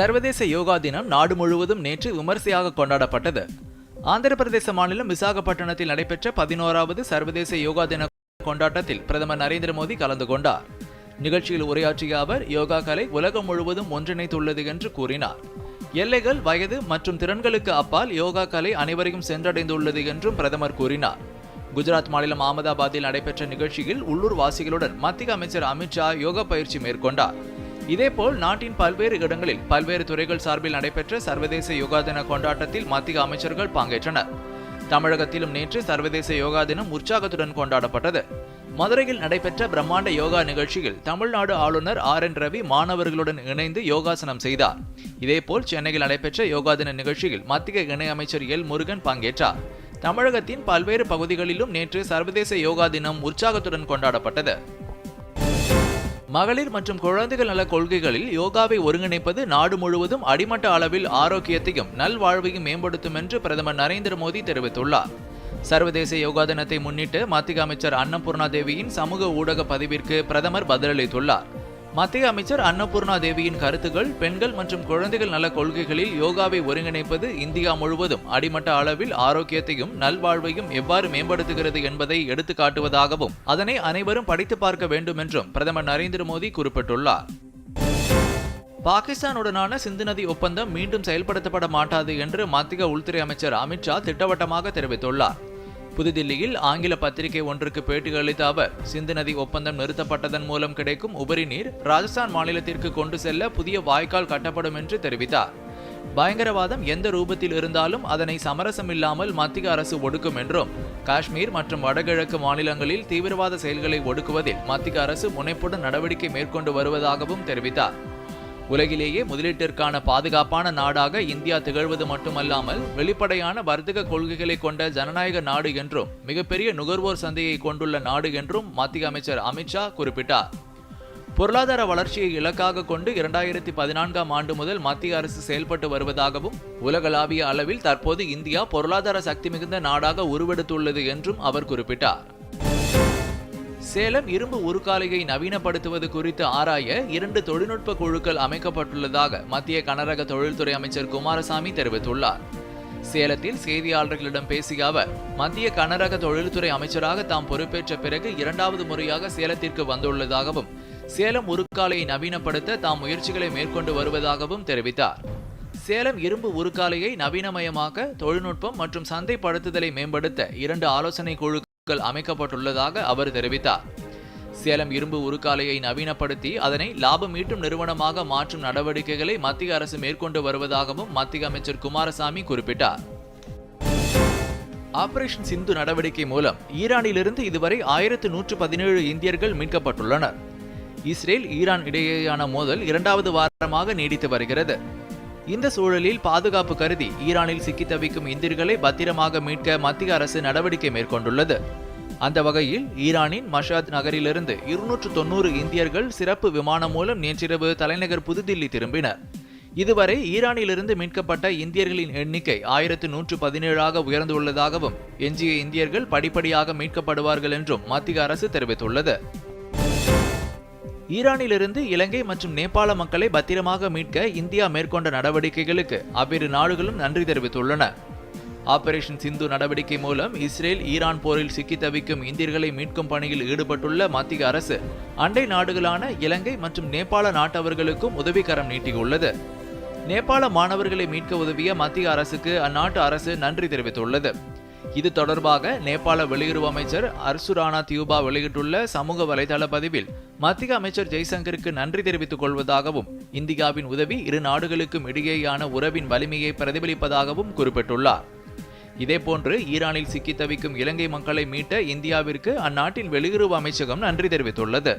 சர்வதேச யோகா தினம் நாடு முழுவதும் நேற்று விமர்சையாக கொண்டாடப்பட்டது. ஆந்திர பிரதேச மாநிலம் விசாகப்பட்டினத்தில் நடைபெற்ற பதினோராவது சர்வதேச யோகா தின கொண்டாட்டத்தில் பிரதமர் நரேந்திர மோடி கலந்து கொண்டார். நிகழ்ச்சியில் உரையாற்றிய அவர் யோகா கலை உலகம் முழுவதும் ஒன்றிணைத்துள்ளது என்று கூறினார். எல்லைகள் வயது மற்றும் திறன்களுக்கு அப்பால் யோகா கலை அனைவரையும் சென்றடைந்துள்ளது என்றும் பிரதமர் கூறினார். குஜராத் மாநிலம் அகமதாபாத்தில் நடைபெற்ற நிகழ்ச்சியில் உள்ளூர் வாசிகளுடன் மத்திய அமைச்சர் அமித்ஷா யோகா பயிற்சி மேற்கொண்டார். இதேபோல் நாட்டின் பல்வேறு இடங்களில் பல்வேறு துறைகள் சார்பில் நடைபெற்ற சர்வதேச யோகா தின கொண்டாட்டத்தில் மத்திய அமைச்சர்கள் பங்கேற்றனர். தமிழகத்திலும் நேற்று சர்வதேச யோகா தினம் உற்சாகத்துடன் கொண்டாடப்பட்டது. மதுரையில் நடைபெற்ற பிரம்மாண்ட யோகா நிகழ்ச்சியில் தமிழ்நாடு ஆளுநர் ஆர் என் ரவி மாணவர்களுடன் இணைந்து யோகாசனம் செய்தார். இதேபோல் சென்னையில் நடைபெற்ற யோகா தின நிகழ்ச்சியில் மத்திய இணையமைச்சர் எல் முருகன் பங்கேற்றார். தமிழகத்தின் பல்வேறு பகுதிகளிலும் நேற்று சர்வதேச யோகா தினம் உற்சாகத்துடன் கொண்டாடப்பட்டது. மகளிர் மற்றும் குழந்தைகள் நல கொள்கைகளில் யோகாவை ஒருங்கிணைப்பது நாடு முழுவதும் அடிமட்ட அளவில் ஆரோக்கியத்தையும் நல்வாழ்வையும் மேம்படுத்தும் என்று பிரதமர் நரேந்திர மோடி தெரிவித்துள்ளார். சர்வதேச யோகா தினத்தை முன்னிட்டு மத்திய அமைச்சர் அன்னபூர்ணா தேவியின் சமூக ஊடக பதிவிற்கு பிரதமர் பதிலளித்துள்ளார். மத்திய அமைச்சர் அன்னபூர்ணா தேவியின் கருத்துக்கள் பெண்கள் மற்றும் குழந்தைகள் நல கொள்கைகளில் யோகாவை ஒருங்கிணைப்பது இந்தியா முழுவதும் அடிமட்ட அளவில் ஆரோக்கியத்தையும் நல்வாழ்வையும் எவ்வாறு மேம்படுத்துகிறது என்பதை எடுத்து காட்டுவதாகவும் அதனை அனைவரும் படித்து பார்க்க வேண்டும் என்றும் பிரதமர் நரேந்திர மோடி குறிப்பிட்டுள்ளார். பாகிஸ்தானுடனான சிந்து நதி ஒப்பந்தம் மீண்டும் செயல்படுத்தப்பட மாட்டாது என்று மத்திய உள்துறை அமைச்சர் அமித்ஷா திட்டவட்டமாக தெரிவித்துள்ளார். புதுதில்லியில் ஆங்கில பத்திரிகை ஒன்றுக்கு பேட்டி அளித்த அவர் சிந்து நதி ஒப்பந்தம் நிறுத்தப்பட்டதன் மூலம் கிடைக்கும் உபரி நீர் ராஜஸ்தான் மாநிலத்திற்கு கொண்டு செல்ல புதிய வாய்க்கால் கட்டப்படும் என்று தெரிவித்தார். பயங்கரவாதம் எந்த ரூபத்தில் இருந்தாலும் அதனை சமரசம் இல்லாமல் மத்திய அரசு ஒடுக்கும் என்றும் காஷ்மீர் மற்றும் வடகிழக்கு மாநிலங்களில் தீவிரவாத செயல்களை ஒடுக்குவதில் மத்திய அரசு முனைப்புடன் நடவடிக்கை மேற்கொண்டு வருவதாகவும் தெரிவித்தார். உலகிலேயே முதலீட்டிற்கான பாதுகாப்பான நாடாக இந்தியா திகழ்வது மட்டுமல்லாமல் வெளிப்படையான வர்த்தக கொள்கைகளை கொண்ட ஜனநாயக நாடு என்றும் மிகப்பெரிய நுகர்வோர் சந்தையை கொண்டுள்ள நாடு என்றும் மத்திய அமைச்சர் அமித்ஷா குறிப்பிட்டார். பொருளாதார வளர்ச்சியை இலக்காக கொண்டு இரண்டாயிரத்தி பதினான்காம் ஆண்டு முதல் மத்திய அரசு செயல்பட்டு வருவதாகவும் உலகளாவிய அளவில் தற்போது இந்தியா பொருளாதார சக்தி மிகுந்த நாடாக உருவெடுத்துள்ளது என்றும் அவர் குறிப்பிட்டார். சேலம் இரும்பு உருக்காலையை நவீனப்படுத்துவது குறித்து ஆராய இரண்டு தொழில்நுட்ப குழுக்கள் அமைக்கப்பட்டுள்ளதாக மத்திய கனரக தொழில்துறை அமைச்சர் குமாரசாமி தெரிவித்துள்ளார். சேலத்தில் செய்தியாளர்களிடம் பேசிய அவர் மத்திய கனரக தொழில்துறை அமைச்சராக தாம் பொறுப்பேற்ற பிறகு இரண்டாவது முறையாக சேலத்திற்கு வந்துள்ளதாகவும் சேலம் உருக்காலையை நவீனப்படுத்த தாம் முயற்சிகளை மேற்கொண்டு வருவதாகவும் தெரிவித்தார். சேலம் இரும்பு உருக்காலையை நவீனமயமாக்க தொழில்நுட்பம் மற்றும் சந்தைப்படுத்துதலை மேம்படுத்த இரண்டு ஆலோசனை குழு குழுக்கள் அமைக்கப்பட்டுள்ளதாக அவர் தெரிவித்தார். சேலம் இரும்பு உருக்காலையை நவீனப்படுத்தி அதனை லாபம் ஈட்டும் நிறுவனமாக மாற்றும் நடவடிக்கைகளை மத்திய அரசு மேற்கொண்டு வருவதாகவும் மத்திய அமைச்சர் குமாரசாமி குறிப்பிட்டார். ஆபரேஷன் சிந்து நடவடிக்கை மூலம் ஈரானிலிருந்து இதுவரை ஆயிரத்து நூற்று பதினேழு இந்தியர்கள் மீட்கப்பட்டுள்ளனர். இஸ்ரேல் ஈரான் இடையேயான மோதல் இரண்டாவது வாரமாக நீடித்து வருகிறது. இந்த சூழலில் பாதுகாப்பு கருதி ஈரானில் சிக்கி தவிக்கும் இந்தியர்களை பத்திரமாக மீட்க மத்திய அரசு நடவடிக்கை மேற்கொண்டுள்ளது. அந்த வகையில் ஈரானின் மஷாத் நகரிலிருந்து இருநூற்று தொன்னூறு இந்தியர்கள் சிறப்பு விமானம் மூலம் நேற்றிரவு தலைநகர் புதுதில்லி திரும்பினர். இதுவரை ஈரானிலிருந்து மீட்கப்பட்ட இந்தியர்களின் எண்ணிக்கை ஆயிரத்து நூற்று பதினேழாக உயர்ந்துள்ளதாகவும் எஞ்சிய இந்தியர்கள் படிப்படியாக மீட்கப்படுவார்கள் என்றும் மத்திய அரசு தெரிவித்துள்ளது. ஈரானிலிருந்து இலங்கை மற்றும் நேபாள மக்களை பத்திரமாக மீட்க இந்தியா மேற்கொண்ட நடவடிக்கைகளுக்கு அவ்விரு நாடுகளும் நன்றி தெரிவித்துள்ளன. ஆபரேஷன் சிந்து நடவடிக்கை மூலம் இஸ்ரேல் ஈரான் போரில் சிக்கி தவிக்கும் இந்தியர்களை மீட்கும் பணியில் ஈடுபட்டுள்ள மத்திய அரசு அண்டை நாடுகளான இலங்கை மற்றும் நேபாள நாட்டவர்களுக்கும் உதவிக்கரம் நீட்டியுள்ளது. நேபாள மாணவர்களை மீட்க உதவிய மத்திய அரசுக்கு அந்நாட்டு அரசு நன்றி தெரிவித்துள்ளது. இது தொடர்பாக நேபாள வெளியுறவு அமைச்சர் அர்சுரானா தியூபா வெளியிட்டுள்ள சமூக வலைதள பதிவில் மத்திய அமைச்சர் ஜெய்சங்கருக்கு நன்றி தெரிவித்துக் கொள்வதாகவும் இந்தியாவின் உதவி இரு நாடுகளுக்கும் இடையேயான உறவின் வலிமையை பிரதிபலிப்பதாகவும் குறிப்பிட்டுள்ளார். இதேபோன்று ஈரானில் சிக்கி தவிக்கும் இலங்கை மக்களை மீட்ட இந்தியாவிற்கு அந்நாட்டின் வெளியுறவு அமைச்சகம் நன்றி தெரிவித்துள்ளது.